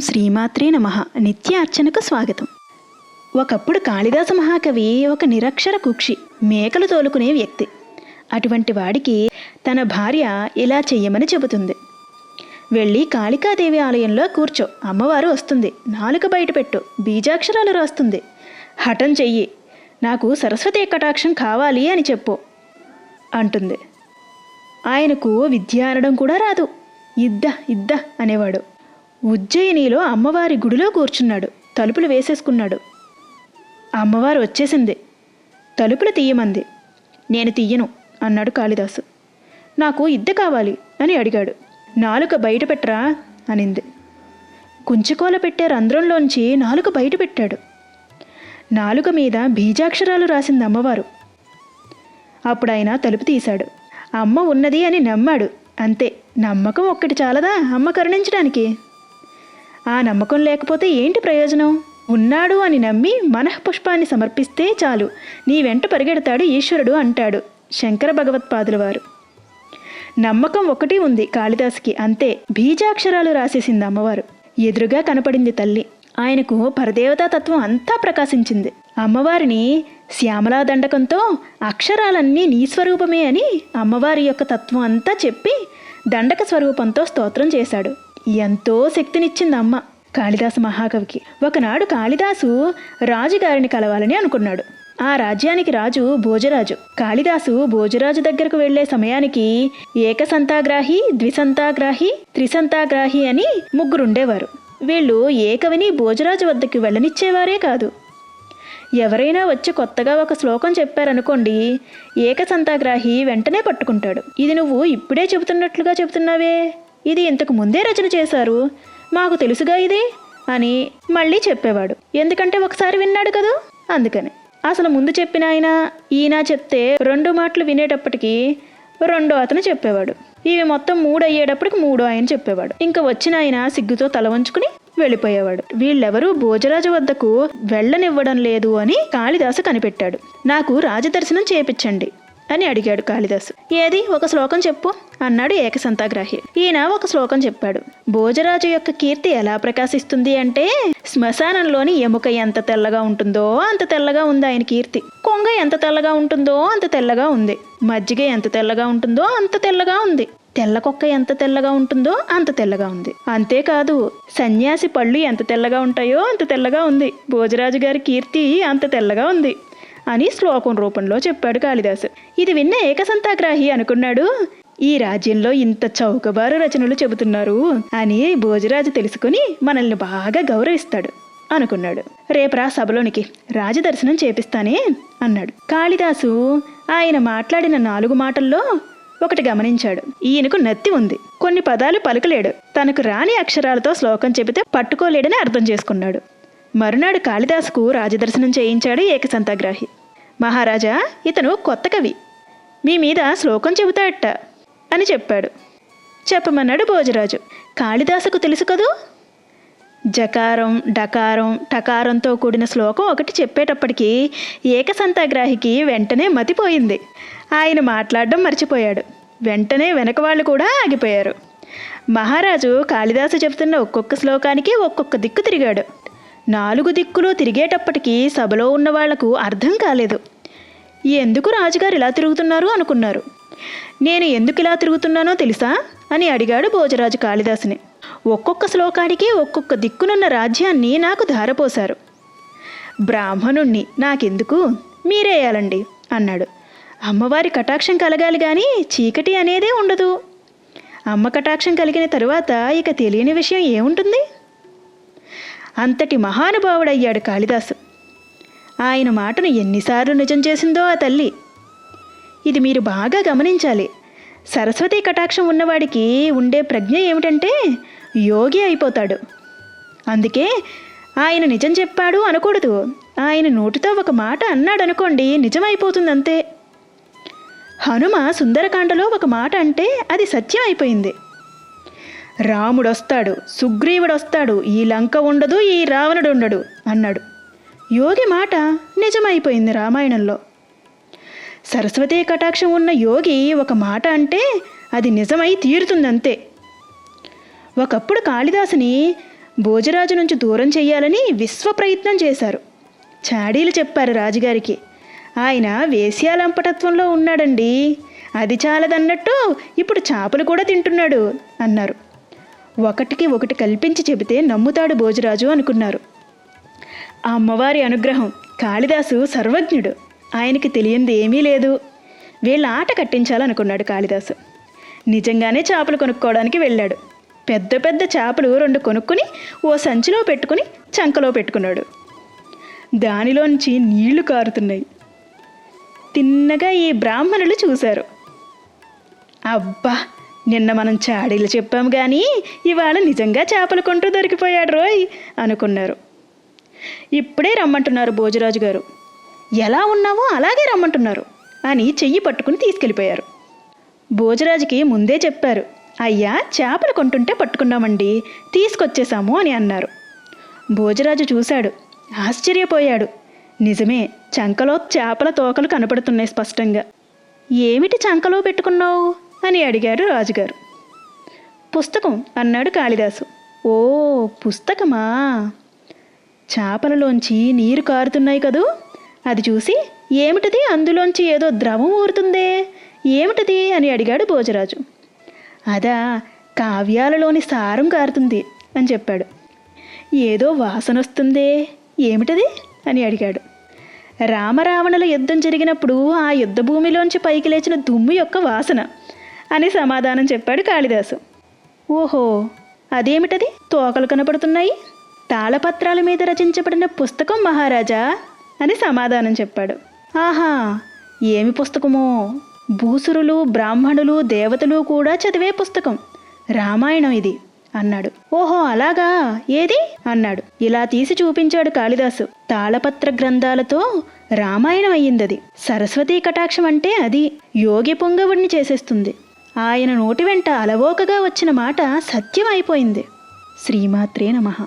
శ్రీమాత్రే నమ. నిత్య అర్చనకు స్వాగతం. ఒకప్పుడు కాళిదాస మహాకవి ఒక నిరక్షర కుక్షి మేకలు తోలుకునే వ్యక్తి. అటువంటి వాడికి తన భార్య ఇలా చెయ్యమని చెబుతుంది. వెళ్ళి కాళికాదేవి ఆలయంలో కూర్చో అమ్మవారు వస్తుంది. నాలుక బయట పెట్టు బీజాక్షరాలు రాస్తుంది. హఠం చెయ్యి నాకు సరస్వతి కటాక్షం కావాలి అని చెప్పు అంటుంది. ఆయనకు విద్య అనడం కూడా రాదు. ఇద్ద ఇద్ద అనేవాడు. ఉజ్జయినిలో అమ్మవారి గుడిలో కూర్చున్నాడు. తలుపులు వేసేసుకున్నాడు. అమ్మవారు వచ్చేసింది. తలుపులు తీయమంది. నేను తీయను అన్నాడు కాళిదాసు. నాకు ఇద్ద కావాలి అని అడిగాడు. నాలుక బయట పెట్టరా అనింది. కుంచుకోల పెట్టే రంధ్రంలోంచి నాలుక బయట పెట్టాడు. నాలుక మీద బీజాక్షరాలు రాసింది అమ్మవారు. అప్పుడు ఆయన తలుపు తీశాడు. అమ్మ ఉన్నది అని నమ్మాడు. అంతే. నమ్మకం ఒక్కటి చాలదా అమ్మ కరుణించడానికి? ఆ నమ్మకం లేకపోతే ఏంటి ప్రయోజనం? ఉన్నాడు అని నమ్మి మనఃపుష్పాన్ని సమర్పిస్తే చాలు. నీ వెంట పరిగెడతాడు ఈశ్వరుడు అంటాడు శంకర భగవత్పాదుల వారు నమ్మకం ఒకటి ఉంది కాళిదాస్కి అంతే. బీజాక్షరాలు రాసేసింది అమ్మవారు. ఎదురుగా కనపడింది తల్లి. ఆయనకు పరదేవతా తత్వం అంతా ప్రకాశించింది. అమ్మవారిని శ్యామలా దండకంతో అక్షరాలన్నీ నీ స్వరూపమే అని అమ్మవారి యొక్క తత్వం అంతా చెప్పి దండక స్వరూపంతో స్తోత్రం చేశాడు. ఎంతో శక్తినిచ్చింది అమ్మ కాళిదాసు మహాకవికి. ఒకనాడు కాళిదాసు రాజుగారిని కలవాలని అనుకున్నాడు. ఆ రాజ్యానికి రాజు భోజరాజు. కాళిదాసు భోజరాజు దగ్గరకు వెళ్ళే సమయానికి ఏకసంతాగ్రాహి ద్విసంతాగ్రాహి త్రిసంతాగ్రాహి అని ముగ్గురుండేవారు. వీళ్ళు ఏకవిని భోజరాజు వద్దకు వెళ్ళనిచ్చేవారే కాదు. ఎవరైనా వచ్చి కొత్తగా ఒక శ్లోకం చెప్పారనుకోండి ఏకసంతాగ్రాహి వెంటనే పట్టుకుంటాడు. ఇది నువ్వు ఇప్పుడే చెబుతున్నట్లుగా చెబుతున్నావే? ఇది ఇంతకు ముందే రచన చేశారు. మాకు తెలుసుగా ఇది అని మళ్ళీ చెప్పేవాడు. ఎందుకంటే ఒకసారి విన్నాడు కదా? అందుకని. అసలు ముందు చెప్పిన ఆయన ఈయన చెప్తే రెండు మాటలు వినేటప్పటికీ రెండో అతను చెప్పేవాడు. ఇవి మొత్తం మూడు అయ్యేటప్పటికి మూడో ఆయన చెప్పేవాడు. ఇంకా వచ్చిన ఆయన సిగ్గుతో తల వంచుకుని వెళ్ళిపోయేవాడు. వీళ్ళెవరూ భోజరాజు వద్దకు వెళ్ళనివ్వడం లేదు అని కాళిదాసు కనిపెట్టాడు. నాకు రాజదర్శనం చేపించండి అని అడిగాడు కాళిదాసు. ఏది? ఒక శ్లోకం చెప్పు అన్నాడు ఏకసంతాగ్రాహి. ఈయన ఒక శ్లోకం చెప్పాడు. భోజరాజు యొక్క కీర్తి ఎలా ప్రకాశిస్తుంది అంటే శ్మశానంలోని ఎముక ఎంత తెల్లగా ఉంటుందో అంత తెల్లగా ఉంది ఆయన కీర్తి. కొంగ ఎంత తెల్లగా ఉంటుందో అంత తెల్లగా ఉంది. మజ్జిగ ఎంత తెల్లగా ఉంటుందో అంత తెల్లగా ఉంది. తెల్ల కుక్క ఎంత తెల్లగా ఉంటుందో అంత తెల్లగా ఉంది. అంతేకాదు సన్యాసి పళ్ళు ఎంత తెల్లగా ఉంటాయో అంత తెల్లగా ఉంది. భోజరాజు గారి కీర్తి అంత తెల్లగా ఉంది. అని శ్లోకం రూపంలో చెప్పాడు కాళిదాసు. ఇది విన్న ఏకసంతాగ్రాహి అనుకున్నాడు. ఈ రాజ్యంలో ఇంత చౌకబారు రచనలు చెబుతున్నారు అని భోజరాజు తెలుసుకుని మనల్ని బాగా గౌరవిస్తాడు అనుకున్నాడు. రేపరా సభలోనికి రాజదర్శనం చేపిస్తానే అన్నాడు. కాళిదాసు ఆయన మాట్లాడిన నాలుగు మాటల్లో ఒకటి గమనించాడు. ఈయనకు నత్తి ఉంది. కొన్ని పదాలు పలకలేడు. తనకు రాని అక్షరాలతో శ్లోకం చెబితే పట్టుకోలేడని అర్థం చేసుకున్నాడు. మరునాడు కాళిదాసుకు రాజదర్శనం చేయించాడు ఏకసంతాగ్రాహి. మహారాజా ఇతను కొత్త కవి. మీ మీద శ్లోకం చెబుతాడట అని చెప్పాడు. చెప్పమన్నాడు భోజరాజు. కాళిదాసుకు తెలుసు కదూ? జకారం డకారం టకారంతో కూడిన శ్లోకం ఒకటి చెప్పేటప్పటికీ ఏకసంతాగ్రాహికి వెంటనే మతిపోయింది ఆయన మాట్లాడడం మర్చిపోయాడు. వెంటనే వెనక వాళ్ళు కూడా ఆగిపోయారు. మహారాజు కాళిదాసు చెబుతున్న ఒక్కొక్క శ్లోకానికి ఒక్కొక్క దిక్కు తిరిగాడు. నాలుగు దిక్కులు తిరిగేటప్పటికీ సభలో ఉన్న వాళ్ళకు అర్థం కాలేదు. ఎందుకు రాజుగారు ఇలా తిరుగుతున్నారు అనుకున్నారు. నేను ఎందుకు ఇలా తిరుగుతున్నానో తెలుసా? అని అడిగాడు భోజరాజు కాళిదాసుని. ఒక్కొక్క శ్లోకానికి ఒక్కొక్క దిక్కునున్న రాజ్యాన్ని నాకు ధారపోశారు. బ్రాహ్మణుణ్ణి నాకెందుకు? మీరేయాలండి అన్నాడు. అమ్మవారి కటాక్షం కలగాలి కానీ చీకటి అనేదే ఉండదు. అమ్మ కటాక్షం కలిగిన తరువాత ఇక తెలియని విషయం ఏముంటుంది? అంతటి మహానుభావుడయ్యాడు కాళిదాసు. ఆయన మాటను ఎన్నిసార్లు నిజం చేసిందో ఆ తల్లి. ఇది మీరు బాగా గమనించాలి. సరస్వతి కటాక్షం ఉన్నవాడికి ఉండే ప్రజ్ఞ ఏమిటంటే యోగి అయిపోతాడు. అందుకే ఆయన నిజం చెప్పాడు అనకూడదు. ఆయన నోటితో ఒక మాట అన్నాడు అనుకోండి నిజమైపోతుంది అంతే హనుమ సుందరకాండలో ఒక మాట అంటే అది సత్యం అయిపోయింది. రాముడొస్తాడు సుగ్రీవుడొస్తాడు ఈ లంక ఉండదు ఈ రావణుడు ఉండడు అన్నాడు. యోగి మాట నిజమైపోయింది రామాయణంలో. సరస్వతి కటాక్షం ఉన్న యోగి ఒక మాట అంటే అది నిజమై తీరుతుందంతే. ఒకప్పుడు కాళిదాసుని భోజరాజు నుంచి దూరం చేయాలని విశ్వ ప్రయత్నం చేశారు. చాడీలు చెప్పారు రాజుగారికి ఆయన వేశ్యాలంపటత్వంలో ఉన్నాడండి అది చాలదన్నట్టు ఇప్పుడు చేపలు కూడా తింటున్నాడు అన్నారు. ఒకటికి ఒకటి కల్పించి చెబితే నమ్ముతాడు భోజరాజు అనుకున్నారు. ఆ అమ్మవారి అనుగ్రహం కాళిదాసు సర్వజ్ఞుడు. ఆయనకి తెలియంది ఏమీ లేదు. వీళ్ళ ఆట కట్టించాలనుకున్నాడు కాళిదాసు. నిజంగానే చేపలు కొనుక్కోవడానికి వెళ్ళాడు. పెద్ద పెద్ద చేపలు రెండు కొనుక్కుని ఓ సంచిలో పెట్టుకుని చంకలో పెట్టుకున్నాడు. దానిలోంచి నీళ్ళు కారుతున్నాయి. తిన్నగా ఈ బ్రాహ్మణులు చూశారు. అబ్బా! నిన్న మనం చాడీలు చెప్పాం కానీ ఇవాళ నిజంగా చేపలు కొంటూ దొరికిపోయాడు రోయ్ అనుకున్నారు. ఇప్పుడే రమ్మంటున్నారు భోజరాజు గారు. ఎలా ఉన్నావో అలాగే రమ్మంటున్నారు అని చెయ్యి పట్టుకుని తీసుకెళ్ళిపోయారు. భోజరాజుకి ముందే చెప్పారు అయ్యా చేపలు కొంటుంటే పట్టుకున్నామండి తీసుకొచ్చేసాము అని అన్నారు. భోజరాజు చూశాడు ఆశ్చర్యపోయాడు. నిజమే చంకలో చేపల తోకలు కనపడుతున్నాయి స్పష్టంగా. ఏమిటి చంకలో పెట్టుకున్నావు? అని అడిగాడు రాజుగారు. పుస్తకం అన్నాడు కాళిదాసు. ఓ పుస్తకమా? చేపలలోంచి నీరు కారుతున్నాయి కదూ? అది చూసి ఏమిటిది? అందులోంచి ఏదో ద్రవం ఊరుతుందే. ఏమిటిది? అని అడిగాడు భోజరాజు. అదా కావ్యాలలోని సారం కారుతుంది అని చెప్పాడు. ఏదో వాసన వస్తుందే. ఏమిటది? అని అడిగాడు. రామరావణుల యుద్ధం జరిగినప్పుడు ఆ యుద్ధభూమిలోంచి పైకి లేచిన దుమ్ము యొక్క వాసన. అని సమాధానం చెప్పాడు కాళిదాసు. ఓహో అదేమిటది? తోకలు కనపడుతున్నాయి. తాళపత్రాల మీద రచించబడిన పుస్తకం మహారాజా అని సమాధానం చెప్పాడు. ఆహా ఏమి పుస్తకమో? భూసురులు బ్రాహ్మణులు దేవతలు కూడా చదివే పుస్తకం. రామాయణం ఇది అన్నాడు. ఓహో అలాగా? ఏది? అన్నాడు. ఇలా తీసి చూపించాడు కాళిదాసు. తాళపత్ర గ్రంథాలతో రామాయణం అయ్యిందది. సరస్వతీ కటాక్షం అంటే అది. యోగి పొంగవుడిని చేసేస్తుంది. ఆయన నోటి వెంట అలవోకగా వచ్చిన మాట సత్యం అయిపోయింది శ్రీమాత్రే నమః.